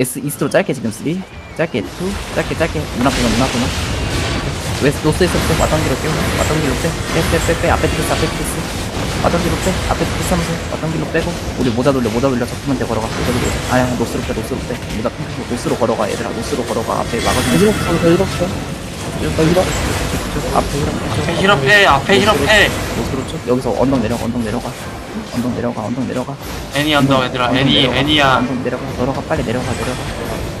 S 이스트로 짧게 지금 3 짧게 2 짧게 짧게. 문 앞에만 문 앞에만 웨스트 노스에서 빼 왔던 길로 빼고 왔던 길로 빼빼빼빼 앞에 디스 앞에 왔던 길로 빼. 앞에 디스 하면서 왔던 길로 빼고. 우리 모자 돌려 모자 돌려. 적으면 돼 걸어가. 모자 돌려. 아야 노스로 빼 노스로 빼. 모자 노스로 걸어가 얘들아. 노스로 걸어가. 앞에 막아주면 더 잃었어 더 잃어 앞에 이렇게 앞에 힐업 해 앞에 힐업해. 노스로 쭉 여기서 언덕 내려가 언덕 내려가. 언덕 내려가 언덕 내려가. 애니 언덕 얘들아 언덕 애니 내려가, 애니야. 언덕 내려가. 내려가 빨리 내려가 내려가.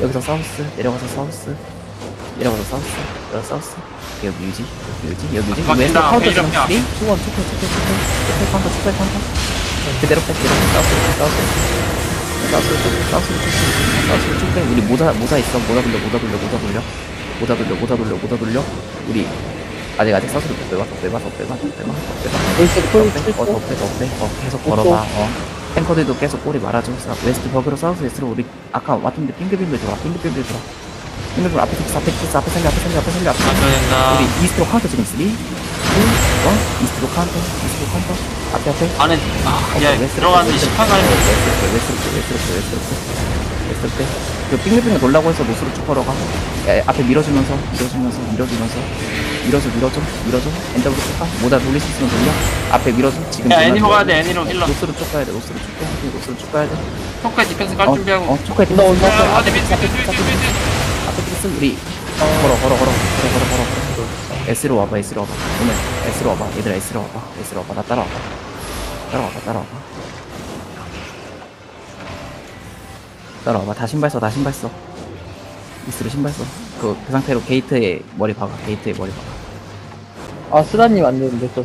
여기서 사우스 내려가서 사우스. 내려가서 사우스 내려가 사우스. 여기 유지 유지 여기 유지. 아, 왼쪽 막힌다. 카운터 앞에 쓰리 투원 투표 투표 투표 투표 카운터 투표 카운터. 그대로 빼 그대로 빼 사우스 사우스 사우스. 쭉 사우스 쭉 사우스 쭉빼 우리 모자 모자 있어. 모자 돌려 모자 돌려 모자 돌려. 모자 돌려 모자 돌려 모자 돌려. 우리 아직 아직 빼봐서 빼봐서 빼봐서 빼봐서 빼봐서 웨스트 콜더 빼, 어, 더 빼, 더 빼, 어, 계속 또, 걸어봐, 어. 탱커들도 계속 꼬리 말아줘. 사- 웨스트 버그로 사우스 웨스트로 우리 아까 왔던데 빙글빙글 돌아, 빙글빙글 돌아. 빙글빙글 앞에 픽스, 앞에 픽스, 앞에 살려, 앞에 살려, 앞에 살려, 앞에 살려. 우리 이스트로 카운터 지금 3, 2, 1, 이스트로 카운터, 이스트로 카운터. 앞에, 앞에. 안에 아야 들어가는데 18가 아니고 웨스트로, 웨스트로, 웨스트로, 웨스트로, 웨스트로 빼. 그 빙글빙글 돌라고 해서 노스로 쭉 걸어가. 야, 앞에 밀어주면서, 밀어주면서, 밀어주면서. 밀어줘, 밀어줘, 밀어줘. 엔더블로 쭉 가. 모자 돌릴 수 있으면 돌려. 앞에 밀어줘. 지금. 야 줘. 가야 돼 애니로 힐러 노스로 쭉 가야 돼. 노스로 쭉 가야 돼. 노스로 쭉 가야 돼. 토크에 디펜스 깔 어, 준비하고 어, 초카에 나 온다. 야, 어디 밑에 밑에 밑에 밑에 앞에 디스 우리 걸어 걸어 걸어 걸어 걸어 걸어 걸어. S로 와봐. S로 와봐. 오늘 S로 와봐. 얘들아 S로 와봐. S로 와봐. 나 따라와봐. 따라와봐. 따라와봐. 따라와봐. 다 신발 써. 다 신발 써. 이스로 신발 써. 그, 그 상태로 게이트에 머리 박아. 게이트에 머리 박아. 아 쓰라님 안 되는데 저